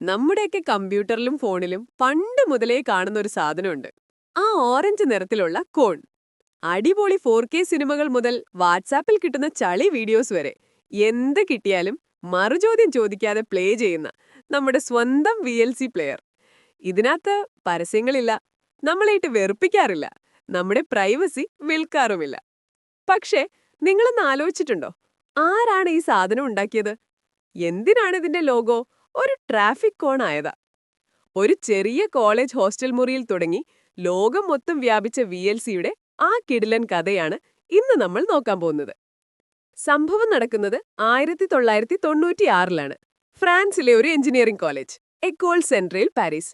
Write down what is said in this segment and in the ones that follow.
നമ്മുടെയൊക്കെ കമ്പ്യൂട്ടറിലും ഫോണിലും പണ്ട് മുതലേ കാണുന്ന ഒരു സാധനമുണ്ട്. ആ ഓറഞ്ച് നിറത്തിലുള്ള കോൺ. അടിപൊളി ഫോർ കെ സിനിമകൾ മുതൽ വാട്സാപ്പിൽ കിട്ടുന്ന ചളി വീഡിയോസ് വരെ. എന്ത് കിട്ടിയാലും മറുചോദ്യം ചോദിക്കാതെ പ്ലേ ചെയ്യുന്ന നമ്മുടെ സ്വന്തം വി എൽ സി പ്ലെയർ. ഇതിനകത്ത് പരസ്യങ്ങളില്ല നമ്മളായിട്ട് വെറുപ്പിക്കാറില്ല നമ്മുടെ പ്രൈവസി വിൽക്കാറുമില്ല. പക്ഷേ നിങ്ങളൊന്ന് ആലോചിച്ചിട്ടുണ്ടോ? ആരാണ് ഈ സാധനം ഉണ്ടാക്കിയത്? എന്തിനാണ് ഇതിന്റെ ലോഗോ? ഒരു ട്രാഫിക് കോൺ ആയതാ ഒരു ചെറിയ കോളേജ് ഹോസ്റ്റൽ മുറിയിൽ തുടങ്ങി ലോകം മൊത്തം വ്യാപിച്ച വി എൽ സിയുടെ ആ കിടിലൻ കഥയാണ് ഇന്ന് നമ്മൾ നോക്കാൻ പോകുന്നത്. സംഭവം നടക്കുന്നത് ആയിരത്തി തൊള്ളായിരത്തി തൊണ്ണൂറ്റിയാറിലാണ് ഫ്രാൻസിലെ ഒരു എഞ്ചിനീയറിംഗ് കോളേജ് എക്കോൾ സെൻട്രയിൽ പാരീസ്.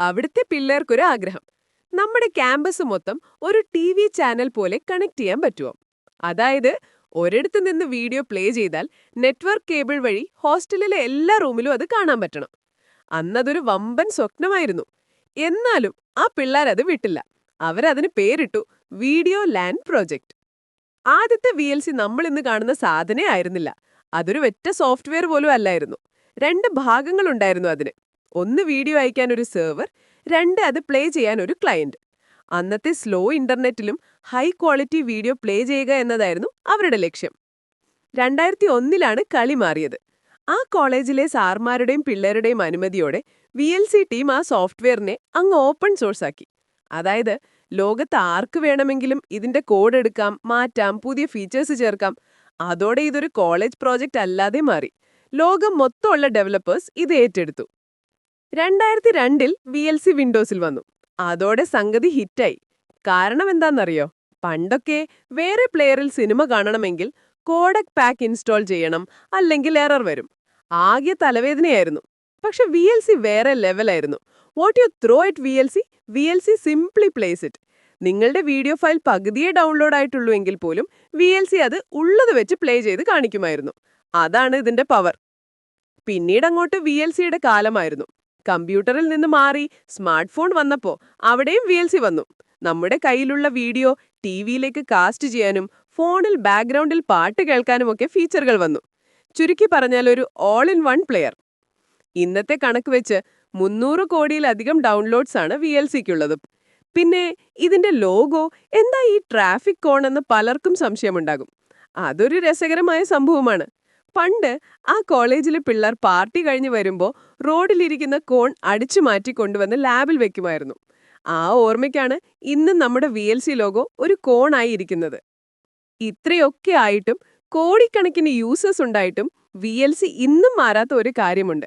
അവിടുത്തെ പിള്ളേർക്കൊരു ആഗ്രഹം. നമ്മുടെ ക്യാമ്പസ് മൊത്തം ഒരു ടി വി ചാനൽ പോലെ കണക്ട് ചെയ്യാൻ പറ്റുമോ അതായത് ഒരിടത്ത് നിന്ന് വീഡിയോ പ്ലേ ചെയ്താൽ നെറ്റ്വർക്ക് കേബിൾ വഴി ഹോസ്റ്റലിലെ എല്ലാ റൂമിലും അത് കാണാൻ പറ്റണം. അന്നതൊരു വമ്പൻ സ്വപ്നമായിരുന്നു. എന്നാലും ആ പിള്ളേരത് വിട്ടില്ല. അവരതിന് പേരിട്ടു വീഡിയോ ലാൻഡ് പ്രോജക്റ്റ് ആദ്യത്തെ വി എൽ സി നമ്മൾ ഇന്ന് കാണുന്ന സാധനേ ആയിരുന്നില്ല. അതൊരു വെറ്റ സോഫ്റ്റ്വെയർ പോലും അല്ലായിരുന്നു. രണ്ട് ഭാഗങ്ങളുണ്ടായിരുന്നു അതിന്. ഒന്ന് വീഡിയോ അയക്കാൻ ഒരു സെർവർ രണ്ട് അത് പ്ലേ ചെയ്യാൻ ഒരു ക്ലയന്റ്. അന്നത്തെ സ്ലോ ഇന്റർനെറ്റിലും ഹൈ ക്വാളിറ്റി വീഡിയോ പ്ലേ ചെയ്യുക എന്നതായിരുന്നു അവരുടെ ലക്ഷ്യം. രണ്ടായിരത്തി ഒന്നിലാണ് കളി മാറിയത്. ആ കോളേജിലെ സാർമാരുടെയും പിള്ളേരുടെയും അനുമതിയോടെ വി എൽ സി ടീം ആ സോഫ്റ്റ്വെയറിനെ അങ്ങ് ഓപ്പൺ സോഴ്സ് ആക്കി. അതായത് ലോകത്ത് ആർക്ക് വേണമെങ്കിലും ഇതിന്റെ കോഡ് എടുക്കാം മാറ്റാം പുതിയ ഫീച്ചേഴ്സ് ചേർക്കാം. അതോടെ ഇതൊരു കോളേജ് പ്രോജക്റ്റ് അല്ലാതെ മാറി. ലോകം മൊത്തമുള്ള ഡെവലപ്പേഴ്സ് ഇത് ഏറ്റെടുത്തു. രണ്ടായിരത്തി രണ്ടിൽ വി എൽ സി വിൻഡോസിൽ വന്നു. അതോടെ സംഗതി ഹിറ്റായി. കാരണം എന്താണെന്നറിയോ പണ്ടൊക്കെ വേറെ പ്ലെയറിൽ സിനിമ കാണണമെങ്കിൽ കോഡക് പാക്ക് ഇൻസ്റ്റാൾ ചെയ്യണം അല്ലെങ്കിൽ എറർ വരും. ആകെ തലവേദനയായിരുന്നു. പക്ഷെ വി എൽ സി വേറെ ലെവലായിരുന്നു. What you throw it V L C? V L C simply plays it. നിങ്ങളുടെ വീഡിയോ ഫയൽ പകുതിയെ ഡൗൺലോഡ് ആയിട്ടുള്ളൂ എങ്കിൽ പോലും വി എൽ സി അത് ഉള്ളത് വെച്ച് പ്ലേ ചെയ്ത് കാണിക്കുമായിരുന്നു. അതാണ് ഇതിന്റെ പവർ. പിന്നീട് അങ്ങോട്ട് വി എൽ സിയുടെ കാലമായിരുന്നു. കമ്പ്യൂട്ടറിൽ നിന്ന് മാറി സ്മാർട്ട് ഫോൺ വന്നപ്പോൾ അവിടെയും വി എൽ സി വന്നു. നമ്മുടെ കയ്യിലുള്ള വീഡിയോ ടി വിയിലേക്ക് കാസ്റ്റ് ചെയ്യാനും ഫോണിൽ ബാക്ക്ഗ്രൗണ്ടിൽ പാട്ട് കേൾക്കാനും ഒക്കെ ഫീച്ചറുകൾ വന്നു. ചുരുക്കി പറഞ്ഞാൽ ഒരു ഓൾ ഇൻ വൺ പ്ലെയർ ഇന്നത്തെ കണക്ക് വെച്ച് മുന്നൂറ് കോടിയിലധികം ഡൗൺലോഡ്സ് ആണ് വി എൽ സിക്കുള്ളത് പിന്നെ ഇതിന്റെ ലോഗോ എന്താ ഈ ട്രാഫിക് കോൺ എന്ന് പലർക്കും സംശയമുണ്ടാകും. അതൊരു രസകരമായ സംഭവമാണ്. പണ്ട് ആ കോളേജിലെ പിള്ളേർ പാർട്ടി കഴിഞ്ഞ് വരുമ്പോൾ റോഡിലിരിക്കുന്ന കോൺ അടിച്ചു മാറ്റി കൊണ്ടുവന്ന് ലാബിൽ വെക്കുമായിരുന്നു. ആ ഓർമ്മയ്ക്കാണ് ഇന്ന് നമ്മുടെ വി എൽ സി ലോഗോ ഒരു കോണായി ഇരിക്കുന്നത്. ഇത്രയൊക്കെ ആയിട്ടും കോടിക്കണക്കിന് യൂസേഴ്സ് ഉണ്ടായിട്ടും വി എൽ സി ഇന്നും മാറാത്ത ഒരു കാര്യമുണ്ട്.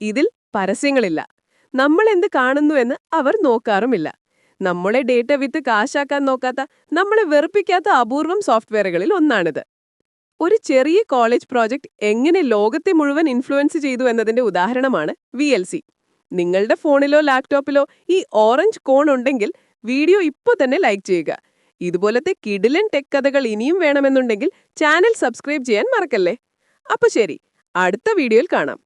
ഇതിൽ പരസ്യങ്ങളില്ല. നമ്മൾ എന്ത് കാണുന്നുവെന്ന് അവർ നോക്കാറുമില്ല. നമ്മളെ ഡേറ്റ വിത്ത് കാശാക്കാൻ നോക്കാത്ത നമ്മളെ വെറുപ്പിക്കാത്ത അപൂർവം സോഫ്റ്റ്വെയറുകളിൽ ഒന്നാണിത്. ഒരു ചെറിയ കോളേജ് പ്രോജക്റ്റ് എങ്ങനെ ലോകത്തെ മുഴുവൻ ഇൻഫ്ലുവൻസ് ചെയ്തു എന്നതിന്റെ ഉദാഹരണമാണ് വി എൽ സി നിങ്ങളുടെ ഫോണിലോ ലാപ്ടോപ്പിലോ ഈ ഓറഞ്ച് കോൺ ഉണ്ടെങ്കിൽ വീഡിയോ ഇപ്പോൾ തന്നെ ലൈക്ക് ചെയ്യുക. ഇതുപോലത്തെ കിടിലൻ ടെക് കഥകൾ ഇനിയും വേണമെന്നുണ്ടെങ്കിൽ ചാനൽ സബ്സ്ക്രൈബ് ചെയ്യാൻ മറക്കല്ലേ? അപ്പൊ ശരി അടുത്ത വീഡിയോയിൽ കാണാം.